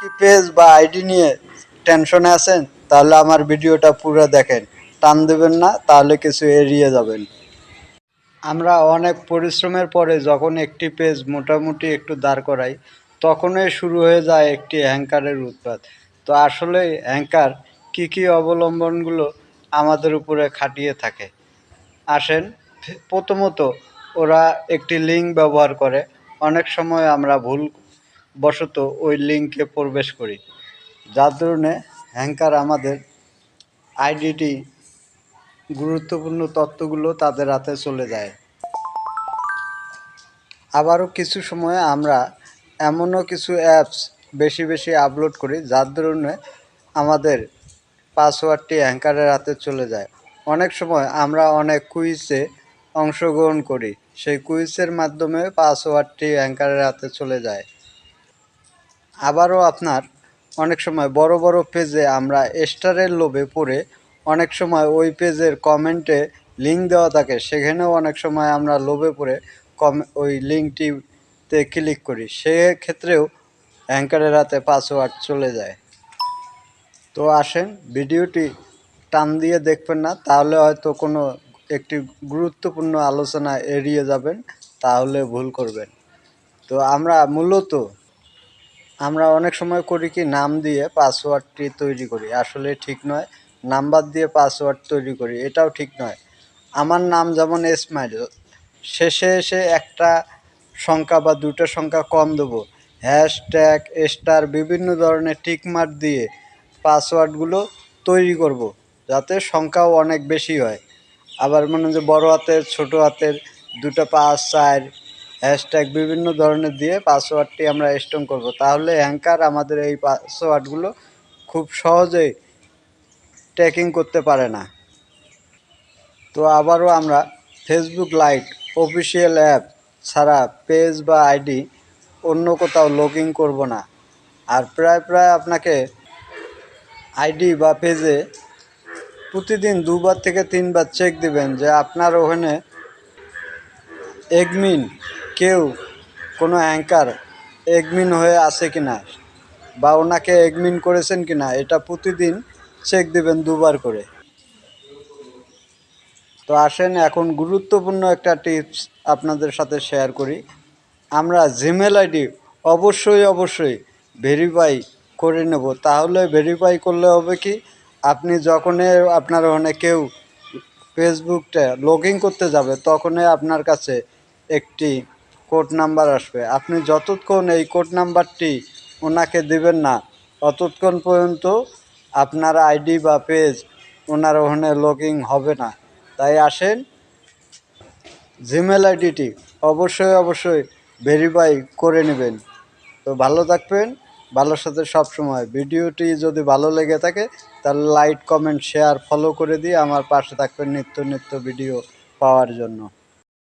কি পেজ বা আইডি নিয়ে টেনশনে আছেন, তাহলে আমার ভিডিওটা পুরো দেখেন। টান দেবেন না, তাহলে কিছু এড়িয়ে যাবেন। আমরা অনেক পরিশ্রমের পরে যখন একটি পেজ মোটামুটি একটু দাঁড় করাই, তখনই শুরু হয়ে যায় একটি হ্যাঙ্কারের উৎপাত। তো আসলে হ্যাঙ্কার কী কী অবলম্বনগুলো আমাদের উপরে খাটিয়ে থাকে? আসেন, প্রথমত ওরা একটি লিঙ্ক ব্যবহার করে। অনেক সময় আমরা ভুল বশত ওই লিঙ্কে প্রবেশ করি। যার দরুনে হ্যাঙ্কার আমাদের আইডিটি গুরুত্বপূর্ণ তথ্যগুলো তাদের হাতে চলে যায়। আবারও কিছু সময় আমরা এমনও কিছু অ্যাপস বেশি বেশি আপলোড করি, যার দরুনে আমাদের পাসওয়ার্ডটি হ্যাঙ্কারের হাতে চলে যায়। অনেক সময় আমরা অনেক কুইজে অংশগ্রহণ করি, সেই কুইজের মাধ্যমে পাসওয়ার্ডটি হ্যাঙ্কারের হাতে চলে যায়। আবারও আপনার অনেক সময় বড় বড় পেজে আমরা স্টারের লোভে পড়ে অনেক সময় ওই পেজের কমেন্টে লিঙ্ক দেওয়া থাকে, সেখানেও অনেক সময় আমরা লোভে পড়ে কম ওই লিঙ্কটিতে ক্লিক করি। সেক্ষেত্রেও অ্যাঙ্কারের হাতে পাসওয়ার্ড চলে যায়। তো আসেন, ভিডিওটি টান দিয়ে দেখবেন না, তাহলে হয়তো কোনো একটি গুরুত্বপূর্ণ আলোচনা এড়িয়ে যাবেন, তাহলে ভুল করবেন। তো আমরা মূলত আমরা অনেক সময় করি কি, নাম দিয়ে পাসওয়ার্ডটি তৈরি করি। আসলে ঠিক নয়, নাম্বার দিয়ে পাসওয়ার্ড তৈরি করি, এটাও ঠিক নয়। আমার নাম যেমন ইসমাইল শেষে এসে একটা সংখ্যা বা দুটো সংখ্যা কম দেবো। হ্যাশট্যাগ, স্টার, বিভিন্ন ধরনের টিকমার্ক দিয়ে পাসওয়ার্ডগুলো তৈরি করব, যাতে সংখ্যাও অনেক বেশি হয়। আবার মনে যে বড় হাতের, ছোটো হাতের, দুটো পাঁচ, চার হ্যাশট্যাগ বিভিন্ন ধরনের দিয়ে পাসওয়ার্ডটি আমরা স্ট্রং করব। তাহলে হ্যাঙ্কার আমাদের এই পাসওয়ার্ডগুলো খুব সহজেই ট্র্যাকিং করতে পারে না। তো আবারও আমরা ফেসবুক লাইট অফিসিয়াল অ্যাপ ছাড়া পেজ বা আইডি অন্য কোথাও লগ ইন করব না। আর প্রায় প্রায় আপনাকে আইডি বা পেজে প্রতিদিন দুবার থেকে তিনবার চেক দিবেন যে আপনার ওখানে এগমিন কেউ কোনো অ্যাঙ্কার এগমিন হয়ে আছে কি না বা ওনাকে এগমিন করেছেন কি না এটা প্রতিদিন চেক দিবেন দুবার করে। তো আসেন, এখন গুরুত্বপূর্ণ একটা টিপস আপনাদের সাথে শেয়ার করি। আমরা জিমেল আইডি অবশ্যই অবশ্যই ভেরিফাই করে নেব। তাহলে ভেরিফাই করলে হবে কি, আপনি যখনই আপনার ওখানে কেউ ফেসবুকটা লগ করতে যাবে, তখনই আপনার কাছে একটি কোড নাম্বার আসবে। আপনি যতক্ষণ এই কোড নাম্বারটি ওনাকে দেবেন না, ততক্ষণ পর্যন্ত আপনার আইডি বা পেজ ওনার ওখানে লগ হবে না। তাই আসেন, জিমেল আইডিটি অবশ্যই অবশ্যই ভেরিফাই করে নেবেন। তো ভালো থাকবেন, ভালোর সাথে সব সময়। ভিডিওটি যদি ভালো লেগে থাকে, তাহলে লাইক কমেন্ট শেয়ার ফলো করে দিয়ে আমার পাশে থাকবেন নিত্য নিত্য ভিডিও পাওয়ার জন্য।